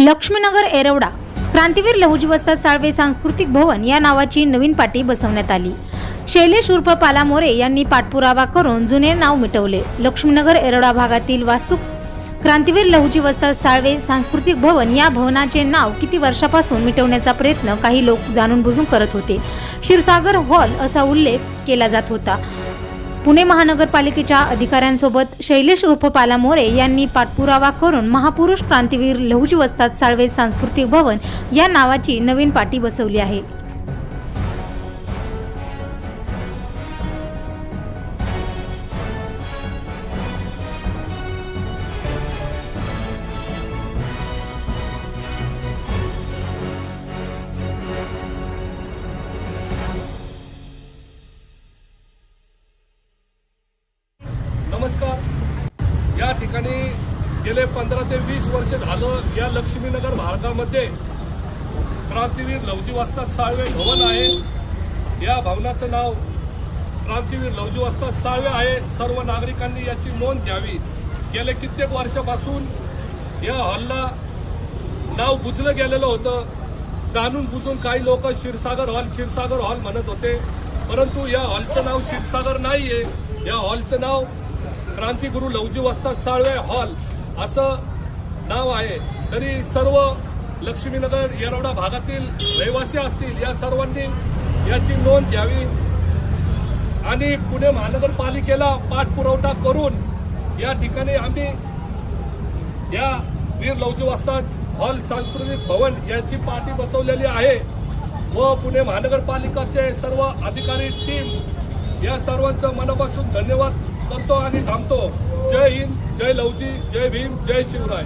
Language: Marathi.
लक्ष्मीनगर एरवडा क्रांतीवीर लहुजीवस्ताद साळवे सांस्कृतिक भवन या नावाची नवीन पाटी बसवण्यात आली. शैलेश उर्फ पाला मोरे यांनी पाठपुरावा करून जुने नाव मिटवले. लक्ष्मीनगर एरवडा भागातील वास्तू क्रांतीवीर लहुजी वस्ताद साळवे सांस्कृतिक भवन या भवनाचे नाव किती वर्षापासून मिटवण्याचा प्रयत्न काही लोक जाणून बुजून करत होते. क्षीरसागर हॉल असा उल्लेख केला जात होता. पुणे महानगरपालिकेच्या अधिकाऱ्यांसोबत शैलेश उर्फ पाला मोरे यांनी पाठपुरावा करून महापुरुष क्रांतीवीर लहुजी वस्ताद साळवे सांस्कृतिक भवन या नावाची नवीन पाटी बसवली आहे. या ठिकाणी गेले पंधरा ते वीस वर्ष झालं या लक्ष्मीनगर भागामध्ये क्रांतीवीर लवजी वस्ताद साळवे भवन आहे. या भवनाचं नाव क्रांतीवीर लवजी वस्ताद साळवे आहे. सर्व नागरिकांनी याची नोंद घ्यावी. गेले कित्येक वर्षापासून या हॉलला नाव बुजलं गेलेलं होतं. जाणून बुजून काही लोक क्षीरसागर हॉल क्षीरसागर हॉल म्हणत होते. परंतु या हॉलचं नाव क्षीरसागर आहे या हॉलचं नाव क्रांतिगुरु लवजी वस्ताद साळवे हॉल. असं नाव आहे. तरी सर्व लक्ष्मीनगर येरवडा भागातील रहिवासी असतील या सर्वांनी याची नोंद घ्यावी. आणि पुणे महानगरपालिकेला पाठपुरवठा करून या ठिकाणी आम्ही या वीर लवजी वस्ताद हॉल सांस्कृतिक भवन याची पाठी बसवलेली आहे. व पुणे महानगरपालिकाचे सर्व अधिकारी टीम या सर्वांचं मनापासून धन्यवाद करतो आणि थांबतो. जय हिंद जय लवजी जय भीम जय शिवराय.